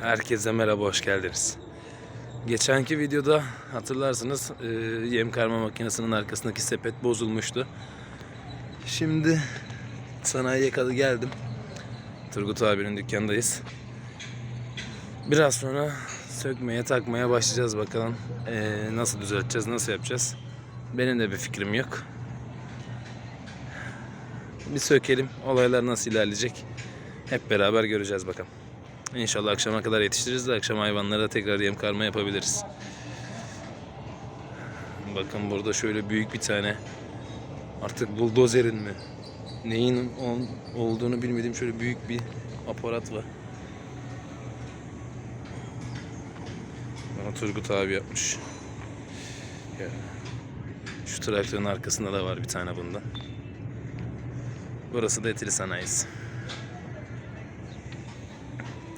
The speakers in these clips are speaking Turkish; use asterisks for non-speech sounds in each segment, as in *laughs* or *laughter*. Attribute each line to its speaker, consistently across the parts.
Speaker 1: Herkese merhaba, hoş geldiniz. Geçenki videoda hatırlarsınız e, yem karma makinesinin arkasındaki sepet bozulmuştu. Şimdi sanayiye kadar geldim. Turgut abinin dükkandayız. Biraz sonra sökmeye takmaya başlayacağız bakalım. E, nasıl düzelteceğiz, nasıl yapacağız. Benim de bir fikrim yok. Bir sökelim, olaylar nasıl ilerleyecek hep beraber göreceğiz bakalım. İnşallah akşama kadar yetiştiririz de akşam hayvanlara tekrar yem karma yapabiliriz. Bakın burada şöyle büyük bir tane artık buldozerin mi neyin ol- olduğunu bilmediğim şöyle büyük bir aparat var. Bunu Turgut abi yapmış. Ya. Şu traktörün arkasında da var bir tane bundan. Burası da etili sanayisi.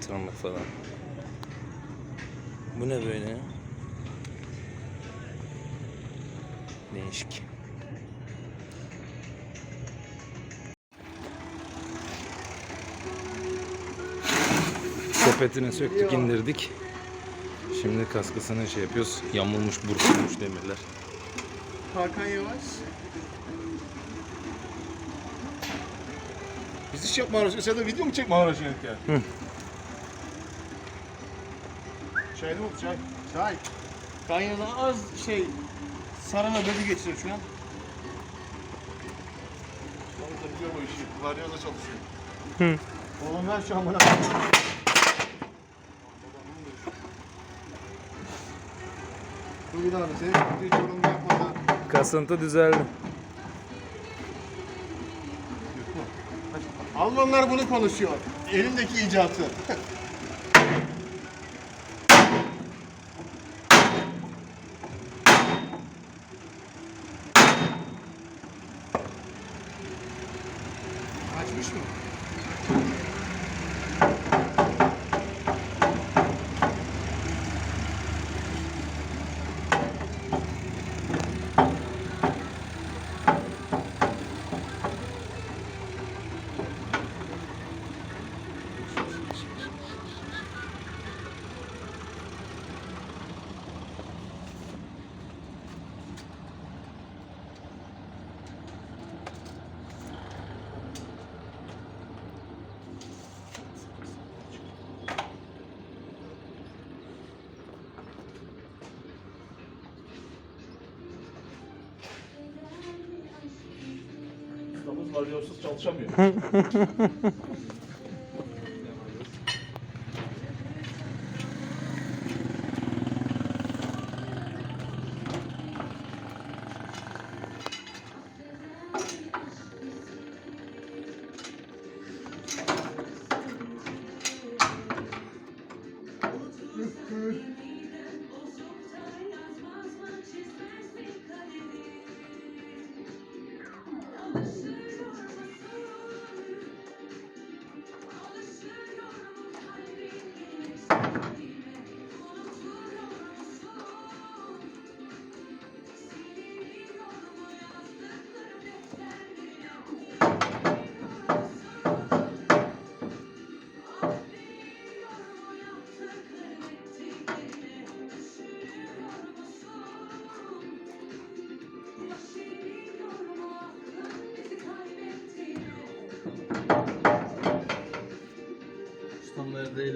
Speaker 1: Tırmık falan. Bu ne böyle? Değişik. Sepetini söktük indirdik. Şimdi kaskasını şey yapıyoruz. Yamulmuş burkulmuş demirler.
Speaker 2: Hakan Yavaş. Biz iş yapma uğraşıyoruz. Sen de video mu çekme uğraşıyorsun ya? Çay ne oldu çay? Çay. Kanyada az şey sarana bezi geçiyor şu an. Yalnız da biliyor bu işi. Varyoda çalışıyor.
Speaker 1: Hı.
Speaker 2: Oğlum ver şu an bana. Bugün abi senin hiç yorum yapmadan
Speaker 1: Kasıntı düzeldi.
Speaker 2: Almanlar bunu konuşuyor. Elindeki icatı. *laughs* Ustamız varyosuz çalışamıyor. *laughs*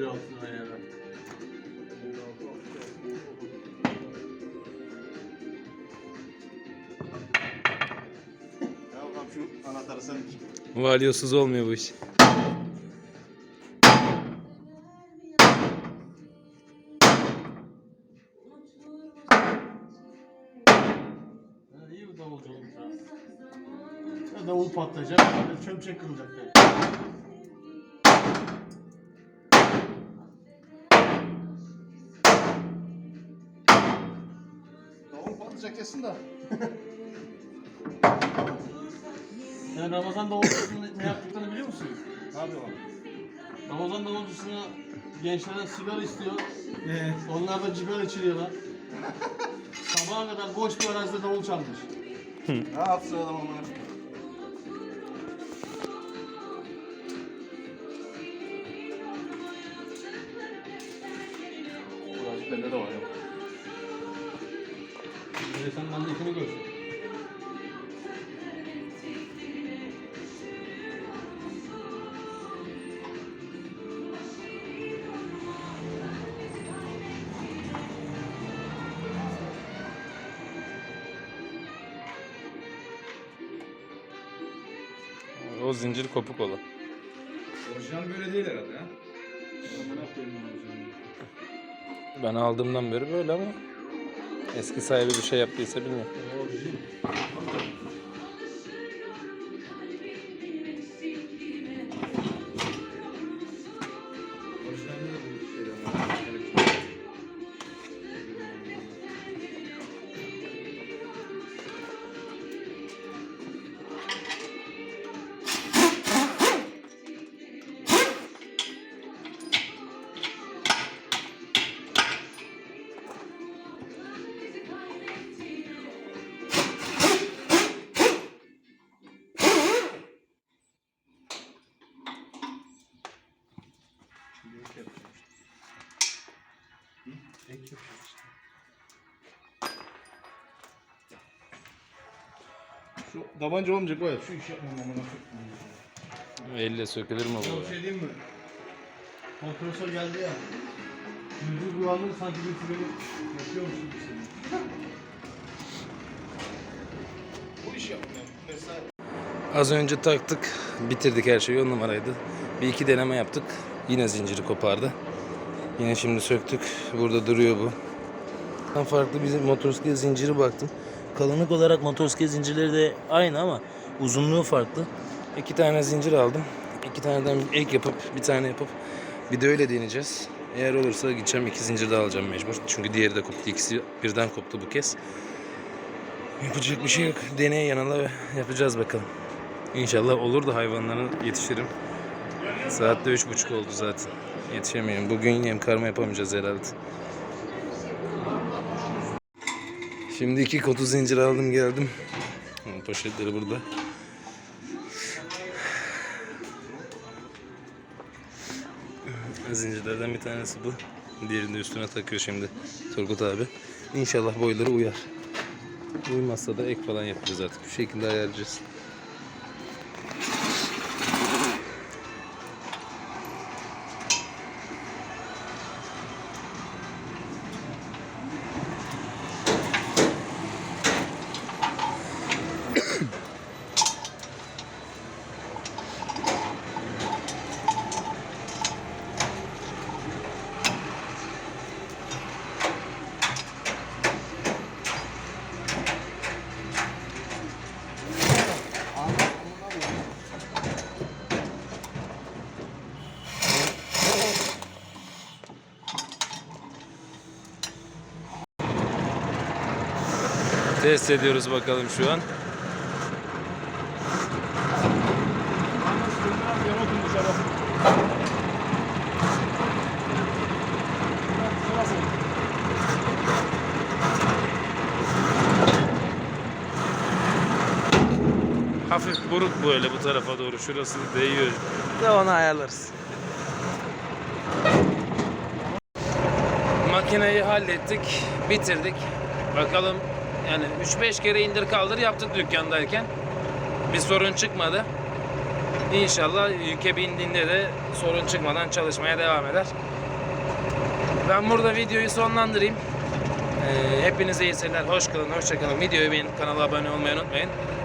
Speaker 3: Ustamları da 56 liraya ver.
Speaker 2: Ya bakalım şu anahtarı sen
Speaker 1: Valyosuz olmuyor bu iş.
Speaker 3: Ha, iyi bir davulcu olmuş ha.
Speaker 2: Ya davul patlayacak, ya çömçek kırılacak yani. Patlayacak kesin de. *laughs*
Speaker 3: Sen Ramazan davulcusunun ne yaptıklarını biliyor musun?
Speaker 2: Ne yapıyorlar?
Speaker 3: Ramazan davulcusuna gençlerden sigara istiyor. Onlar da cigara içiriyorlar. Sabaha kadar boş bir arazide davul çalmış.
Speaker 2: Ne yapsın adam amına? Bende de var ya.
Speaker 3: İşini görsün.
Speaker 1: O zincir kopuk olan.
Speaker 4: Orijinal böyle değil herhalde ha.
Speaker 1: Ben aldığımdan beri böyle ama eski sahibi bir şey yaptıysa bilmiyorum.
Speaker 4: Hı? Ek yapacağım işte.
Speaker 2: Şu tabanca olmayacak ya. Şu iş yapmam amına koyayım.
Speaker 1: Elle sökülür mü bu?
Speaker 2: bir şey diyeyim mi?
Speaker 3: Kompresör geldi ya. Müzik uyandı sanki bir beni yapıyormuş gibi hissediyorum.
Speaker 2: Bu iş yapmıyorum. Mesela
Speaker 1: Az önce taktık, bitirdik her şeyi on numaraydı. Bir iki deneme yaptık. Yine zinciri kopardı. Yine şimdi söktük. Burada duruyor bu. Ben farklı bir motosiklet zinciri baktım. Kalınlık olarak motosiklet zincirleri de aynı ama uzunluğu farklı. İki tane zincir aldım. İki taneden ek yapıp bir tane yapıp bir de öyle deneyeceğiz. Eğer olursa gideceğim iki zincir daha alacağım mecbur. Çünkü diğeri de koptu. İkisi birden koptu bu kez. Yapacak bir şey yok. Deney yanında yapacağız bakalım. İnşallah olur da hayvanlara yetişirim. Saat de üç buçuk oldu zaten. Yetişemiyorum. Bugün yem karma yapamayacağız herhalde. Şimdi iki kutu zincir aldım geldim. Poşetleri burada. Zincirlerden bir tanesi bu. Diğerini üstüne takıyor şimdi Turgut abi. İnşallah boyları uyar. Uymazsa da ek falan yapacağız artık. Bu şekilde ayarlayacağız. Test ediyoruz bakalım şu an. Hafif buruk böyle bu tarafa doğru. Şurası değiyor. De onu ayarlarız. Makineyi hallettik, bitirdik. Bakalım yani 3-5 kere indir kaldır yaptık dükkandayken. Bir sorun çıkmadı. İnşallah yüke bindiğinde de sorun çıkmadan çalışmaya devam eder. Ben burada videoyu sonlandırayım. Ee, hepinize iyi seyirler. Hoş kalın, hoşça kalın. Videoyu beğenip kanala abone olmayı unutmayın.